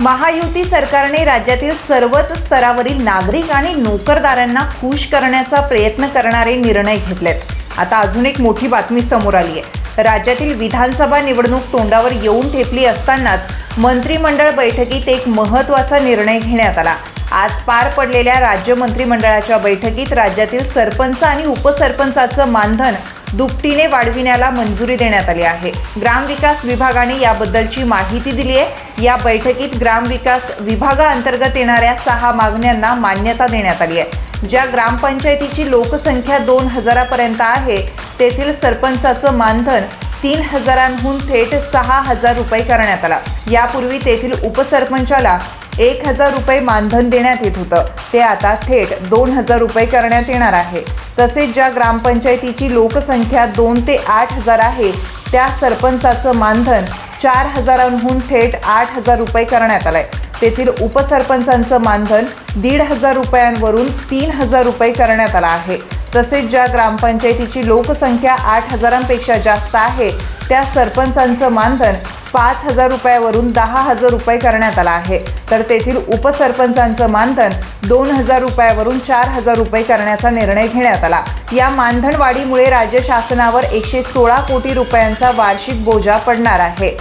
महायुती सरकारने राज्यातील सर्वच स्तरावरील नागरिक आणि नोकरदारांना खुश करण्याचा प्रयत्न करणारे निर्णय घेतलेत. आता अजून एक मोठी बातमी समोर आली आहे. राज्यातील विधानसभा निवडणूक तोंडावर येऊन ठेपली असतानाच मंत्रिमंडळ बैठकीत एक महत्त्वाचा निर्णय घेण्यात आला. आज पार पडलेल्या राज्य मंत्रिमंडळाच्या बैठकीत राज्यातील सरपंच आणि उपसरपंचाचं मानधन दुपटीने वाढविण्याला मंजुरी देण्यात आली आहे. ग्रामविकास विभागाने याबद्दलची माहिती दिली आहे. या बैठकीत ग्रामविकास विभागाअंतर्गत येणाऱ्या सहा मागण्यांना मान्यता देण्यात आली आहे. ज्या ग्रामपंचायतीची लोकसंख्या दोन हजारापर्यंत आहे तेथील सरपंचाचं मानधन तीन हजारांहून थेट सहा हजार रुपये करण्यात आला. यापूर्वी तेथील उपसरपंचाला एक हजार रुपये मानधन देण्यात येत होतं. ते आता थेट दोन हजार रुपये करण्यात येणार आहे. तसेच ज्या ग्रामपंचायतीची लोकसंख्या दोन ते आठ हजार आहे त्या सरपंचाचं मानधन चार हजारांहून थेट आठ हजार रुपये करण्यात आलंय. तेथील उपसरपंचांचं मानधन दीड हजार रुपयांवरून तीन हजार रुपये करण्यात आलं आहे. तसेच ज्या ग्रामपंचायतीची लोकसंख्या आठ हजारांपेक्षा जास्त आहे त्या सरपंचांचं मानधन पाच हजार रुपयावरून दहा हजार रुपये करण्यात आला आहे. तर तेथील उपसरपंचांचं मानधन दोन हजार रुपयावरून चार हजार रुपये करण्याचा निर्णय घेण्यात आला. या मानधन वाढीमुळे राज्य शासनावर एकशे सोळा कोटी रुपयांचा वार्षिक बोजा पडणार आहे.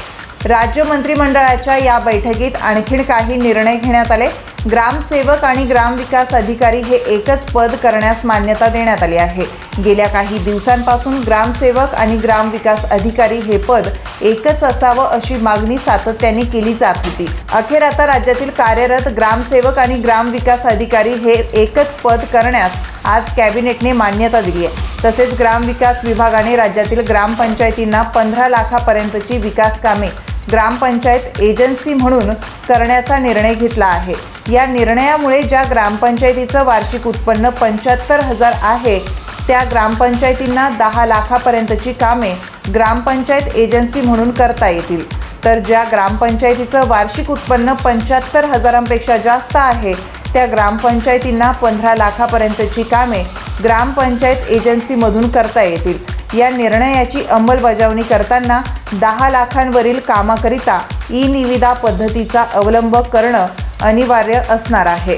राज्य मंत्रिमंडळाच्या या बैठकीत आणखीन काही निर्णय घेण्यात आले. ग्रामसेवक आणि ग्रामविकास अधिकारी हे एकच पद करण्यास मान्यता देण्यात आली आहे. गेल्या काही दिवसांपासून ग्रामसेवक आणि ग्रामविकास अधिकारी हे पद एकच असावं अशी मागणी सातत्याने केली जात होती. अखेर आता राज्यातील कार्यरत ग्रामसेवक आणि ग्रामविकास अधिकारी हे एकच पद करण्यास आज कॅबिनेटने मान्यता दिली आहे. तसेच ग्रामविकास विभागाने राज्यातील ग्रामपंचायतींना पंधरा लाखापर्यंतची विकास कामे ग्रामपंचायत एजन्सी म्हणून करण्याचा निर्णय घेतला आहे. या निर्णयामुळे ज्या ग्रामपंचायतीचं वार्षिक उत्पन्न पंच्याहत्तर हजार आहे त्या ग्रामपंचायतींना दहा लाखापर्यंतची कामे ग्रामपंचायत एजन्सी म्हणून करता येतील. तर ज्या ग्रामपंचायतीचं वार्षिक उत्पन्न पंच्याहत्तर हजारांपेक्षा जास्त आहे त्या ग्रामपंचायतींना पंधरा लाखापर्यंतची कामे ग्रामपंचायत एजन्सीमधून करता येतील. या निर्णयाची अंमलबजावणी करताना दहा लाखांवरील कामाकरिता ई निविदा पद्धतीचा अवलंब करणं अनिवार्य असणार आहे.